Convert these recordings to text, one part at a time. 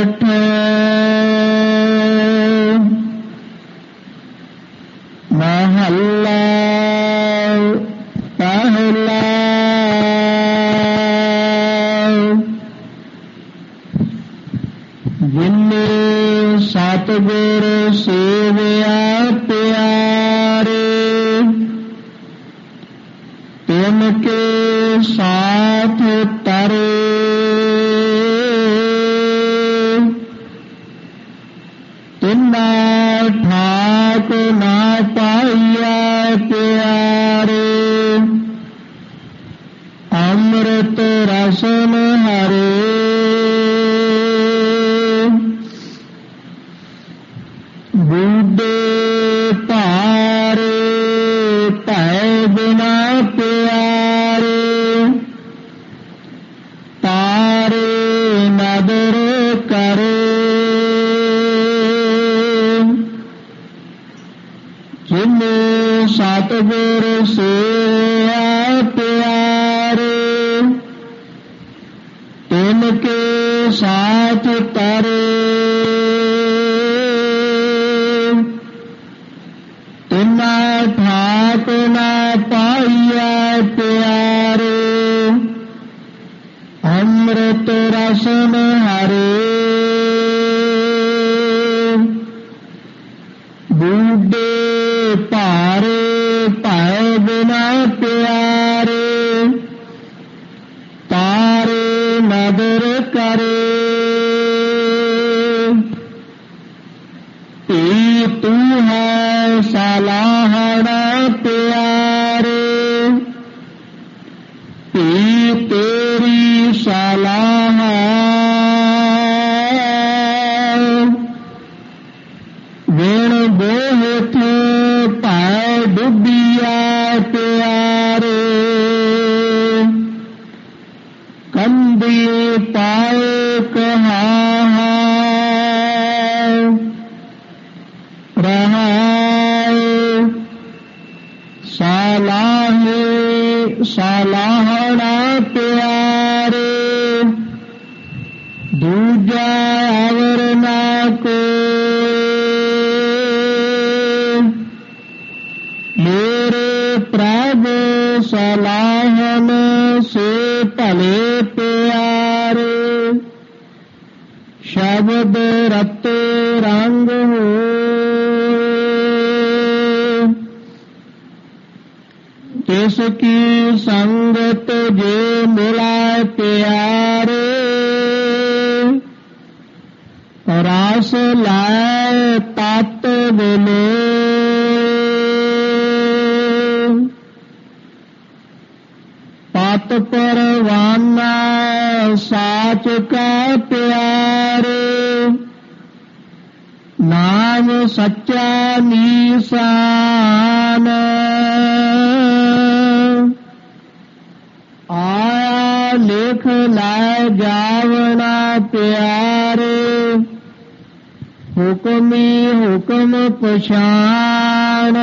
கட்ட ਸੁਨ ਹਰੇ। ਬੁੱਢੇ ਭਾਰੇ ਭੈ ਬਿਨਾ ਪਿਆਰੇ। ਤਾਰੇ ਨਦਰ ਕਰੇ। ਜਿਨੇ ਸਤਿਗੁਰ ਸੇਆ ਕੇ ਸਾਥ ਤਿਨਾ ਠਾਕ ਨਾ ਪਾਈਆ ਪਿਆਰੇ। ਅੰਮ੍ਰਿਤ ਰਸਨ ਹਰੇ। ਬੁੱਢੇ ਕੰਦੀ ਪਾਏ ਕਹਾ ਰਹਾਏ ਸਾਲਾਹੇ ਸਾਲਾਹਣਾ ਪਿਆਰੇ ਦੂਜਾ ਕੀ ਸੰਗਤ ਜੇ ਮਿਲਾਏ ਪਿਆਰੇ? ਰਸ ਲਾਏ ਤਤ ਬਿਨੇ ਪਤ ਪਰਵਾਨਾ ਸਾਚ ਕਾ ਪਿਆਰੇ। ਨਾਮ ਸੱਚਾ ਨੀਸਾਨ। ਲਿਖ ਲੈ ਜਾਵਣਾ ਪਿਆਰੇ। ਹੁਕਮੀ ਹੁਕਮ ਪਛਾਣ।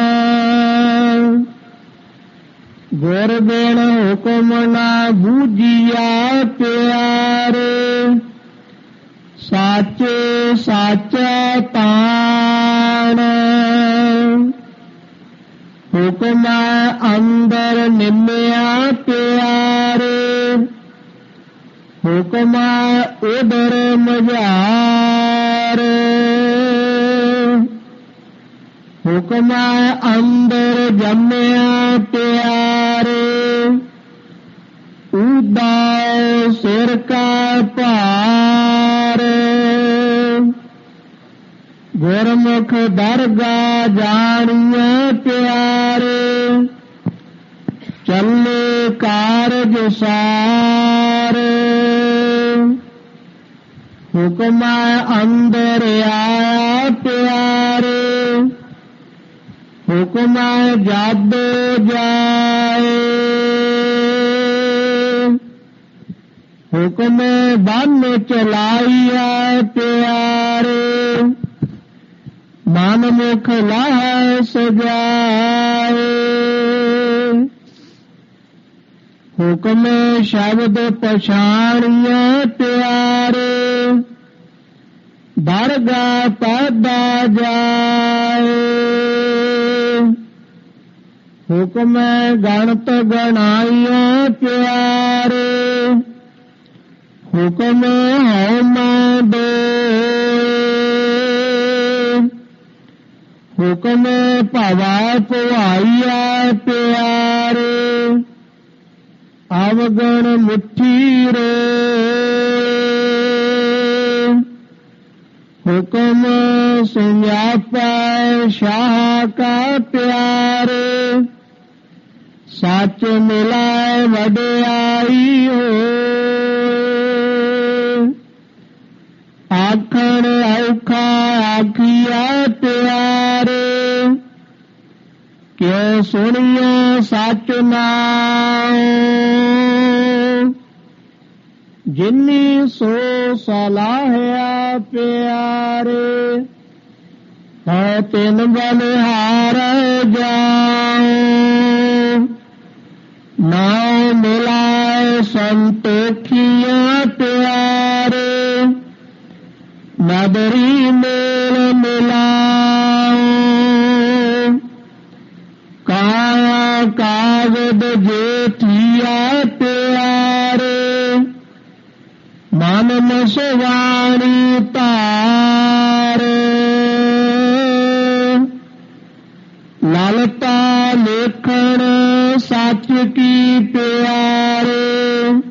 ਗੁਰ ਬਿਨ ਹੁਕਮ ਨਾ ਬੂਝਿਆ ਪਿਆਰੇ। ਸਾਚੇ ਸਾਚਾ ਤਾਣ। ਹੁਕਮ ਅੰਦਰ ਨਿਮਿਆ ਹੁਕਮ ਉਦਰ ਮਝਾਰ। ਹੁਕਮ ਅੰਦਰ ਜੰਮਿਆ ਪਿਆਰੇ। ਉਦਾ ਸਿਰ ਕਾ ਭਾਰ। ਗੁਰਮੁਖ ਦਰਗਾ ਜਾਣੀਏ ਪਿਆਰੇ। ਚੱਲੇ ਕਾਰਜ ਸਾਰ। ਹੁਕਮ ਅੰਦਰ ਆਇਆ ਪਿਆਰੇ ਹੁਕਮ ਜਦ ਜਾਏ ਹੁਕਮ ਬੰਨ ਚਲਾਈਆ ਪਿਆਰੇ ਮਨ ਮੁਖ ਲਾਹ ਸਜਾਏ ਹੁਕਮ ਸ਼ਬਦ ਪਛਾਣੀਏ ਪਿਆਰੇ ਦਰਗਾ ਪੈਦਾ ਜਾਏ। ਹੁਕਮ ਗਣਤ ਗਣਾਈਆਂ ਪਿਆਰੇ। ਹੁਕਮ ਹਉ ਮੈਂ ਦੋਏ। ਹੁਕਮ ਭਵਾ ਭਵਾਈਆ ਪਿਆਰੇ। ਅਵਗਣ ਮੁਠੀ ਰੇ। ਹੁਕਮ ਸੁਨਿਆਪੈ ਸ਼ਾਹ ਕਾ ਪਿਆਰ। ਸੱਚ ਮਿਲਾਏ ਵਡਿਆਈ ਹੋ। ਆਖਣ ਔਖਾ ਆਖੀਆ ਪਿਆਰੇ। ਕਿਉ ਸੁਣਿਓ ਸੱਚ ਨਾਮ ਜਿਨੀ ਸੋ ਸਲਾਹਿਆ ਪਿਆਰੇ ਹੈ ਤਿਨ ਬਲਿਹਾਰ ਜਾਉ ਨਾਉ ਮਿਲਾਏ ਸੰਤੋਖੀਆਂ ਪਿਆਰੇ ਨਦਰੀ ਮੇਲ ਮਿਲਾਉ ਮਨ ਮਸਵਾਣੀ ਤਾਰੇ ਲਲਤਾ ਲੇਖਣ ਸੱਚ ਕੀ ਪਿਆਰੇ।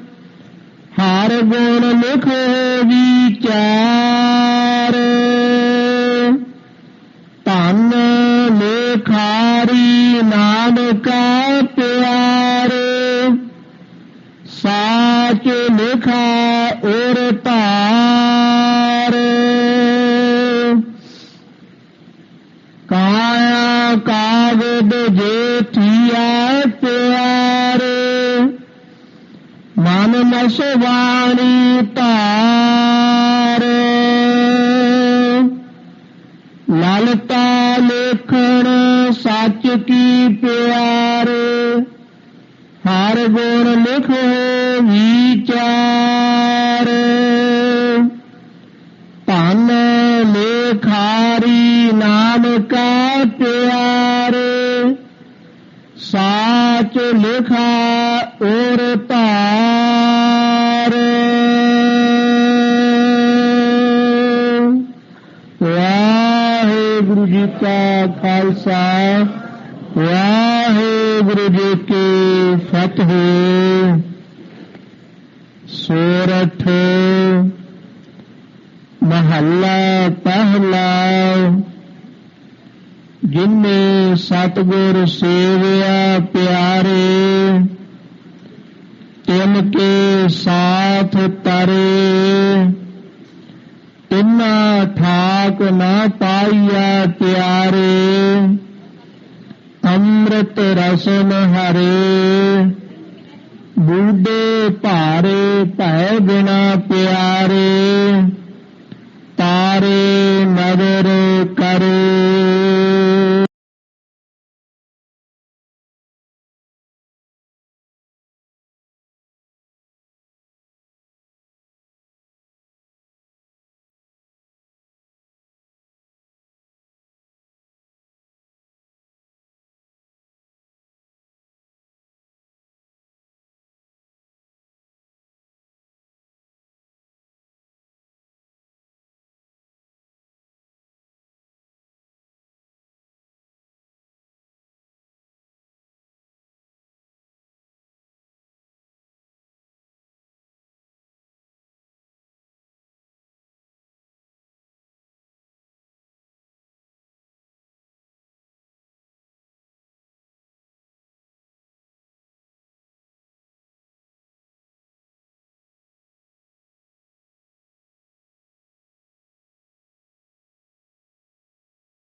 ਹਰ ਗੁਣ ਲਿਖੋ ਵਿਚਾਰ। ਧੰਨ ਲੇਖਾ ਮਨ ਮਸਵਾਣੀ ਧਾਰ। ਲਲਤਾ ਲੇਖਣ ਸੱਚ ਕੀ ਪਿਆਰੇ। ਹਰ ਗੁਣ ਲਿਖੋ ਵਿਚਾਰ ਧਨ ਲੇਖਾਰੀ ਨਾਮ ਕਾ ਜੀ ਕਾ ਖਾਲਸਾ, ਵਾਹਿਗੁਰੂ ਜੀ ਕੀ ਫਤਿਹ। ਸੋਰਠ ਮਹੱਲਾ ਪਹਿਲਾ, ਜਿਨੇ ਸਤਗੁਰ ਸੇਵਿਆ ਪਿਆਰੇ, ਤਿਨ ਕੇ ਸਾਥ ਤਰੇ। ਠਾਕ ਨਾ ਪਾਈਆ ਪਿਆਰੇ ਅੰਮ੍ਰਿਤ ਰਸਨ ਹਰੇ। ਬੂਢੇ ਭਾਰੇ ਭੈ ਬਿਨਾ ਪਿਆਰੇ।